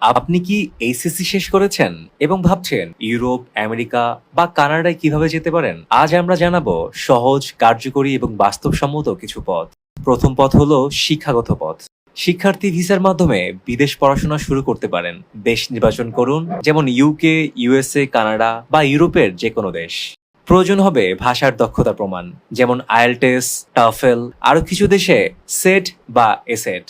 আপনি কি এইচএসসি শেষ করেছেন এবং ভাবছেন ইউরোপ, আমেরিকা বা কানাডায় কীভাবে যেতে পারেন? আজ আমরা জানাব সহজ, কার্যকরী এবং বাস্তবসম্মত কিছু পথ। প্রথম পথ হলো শিক্ষাগত পথ। শিক্ষার্থী ভিসার মাধ্যমে বিদেশ পড়াশোনা শুরু করতে পারেন। দেশ নির্বাচন করুন, যেমন ইউকে ইউএসএ কানাডা বা ইউরোপের যে কোনো দেশ। প্রয়োজন হবে ভাষার দক্ষতা প্রমাণ, যেমন আইএলটেস টাফেল, আরও কিছু দেশে সেট বা এসেট।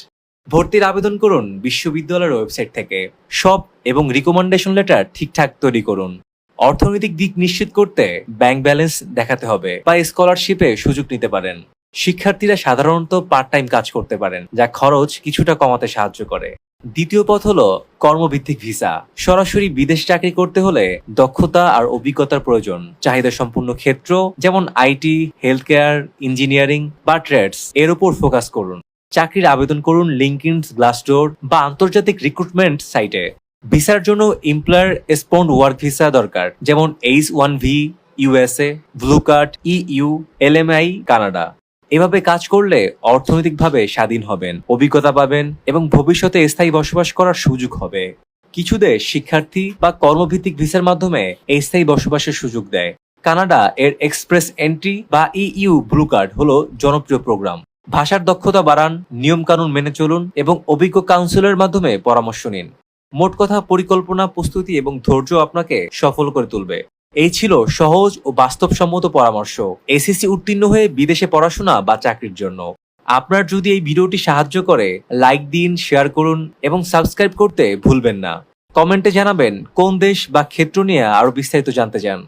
ভর্তির আবেদন করুন বিশ্ববিদ্যালয়ের ওয়েবসাইট থেকে। সব এবং রিকমেন্ডেশন লেটার ঠিকঠাক তৈরি করুন। অর্থনৈতিক দিক নিশ্চিত করতে ব্যাংক ব্যালেন্স দেখাতে হবে বা স্কলারশিপে সুযোগ নিতে পারেন। শিক্ষার্থীরা সাধারণত পার্ট টাইম কাজ করতে পারেন, যা খরচ কিছুটা কমাতে সাহায্য করে। দ্বিতীয় পথ হলো কর্মভিত্তিক ভিসা। সরাসরি বিদেশ চাকরি করতে হলে দক্ষতা আর অভিজ্ঞতার প্রয়োজন। চাহিদা সম্পূর্ণ ক্ষেত্র, যেমন আইটি হেলথ কেয়ার ইঞ্জিনিয়ারিং বা ট্রেডস এর উপর ফোকাস করুন। চাকরির আবেদন করুন লিঙ্কইন গ্লাসডোর বা আন্তর্জাতিক রিক্রুটমেন্ট সাইটে ভিসার জন্য এমপ্লয়ার স্পন্ড ওয়ার্ক ভিসা দরকার, যেমন H one B USA blue card EU LMI Canada এভাবে কাজ করলে অর্থনৈতিকভাবে স্বাধীন হবেন, অভিজ্ঞতা পাবেন এবং ভবিষ্যতে স্থায়ী বসবাস করার সুযোগ হবে। কিছু দেশ শিক্ষার্থী বা কর্মভিত্তিক ভিসার মাধ্যমে স্থায়ী বসবাসের সুযোগ দেয়। কানাডা এর এক্সপ্রেস এন্ট্রি বা ইইউ ব্লু কার্ড হলো জনপ্রিয় প্রোগ্রাম ভাষার দক্ষতা বাড়ান, নিয়মকানুন মেনে চলুন এবং অভিজ্ঞ কাউন্সিলের মাধ্যমে পরামর্শ নিন। মোট কথা, পরিকল্পনা, প্রস্তুতি এবং ধৈর্য আপনাকে সফল করে তুলবে। এই ছিল সহজ ও বাস্তবসম্মত পরামর্শ। এসএসসি উত্তীর্ণ হয়ে বিদেশে পড়াশোনা বা চাকরির জন্য। আপনার যদি এই ভিডিওটি সাহায্য করে লাইক দিন শেয়ার করুন এবং সাবস্ক্রাইব করতে ভুলবেন না। কমেন্টে জানাবেন, কোন দেশ বা ক্ষেত্র নিয়ে আরও বিস্তারিত জানতে চান।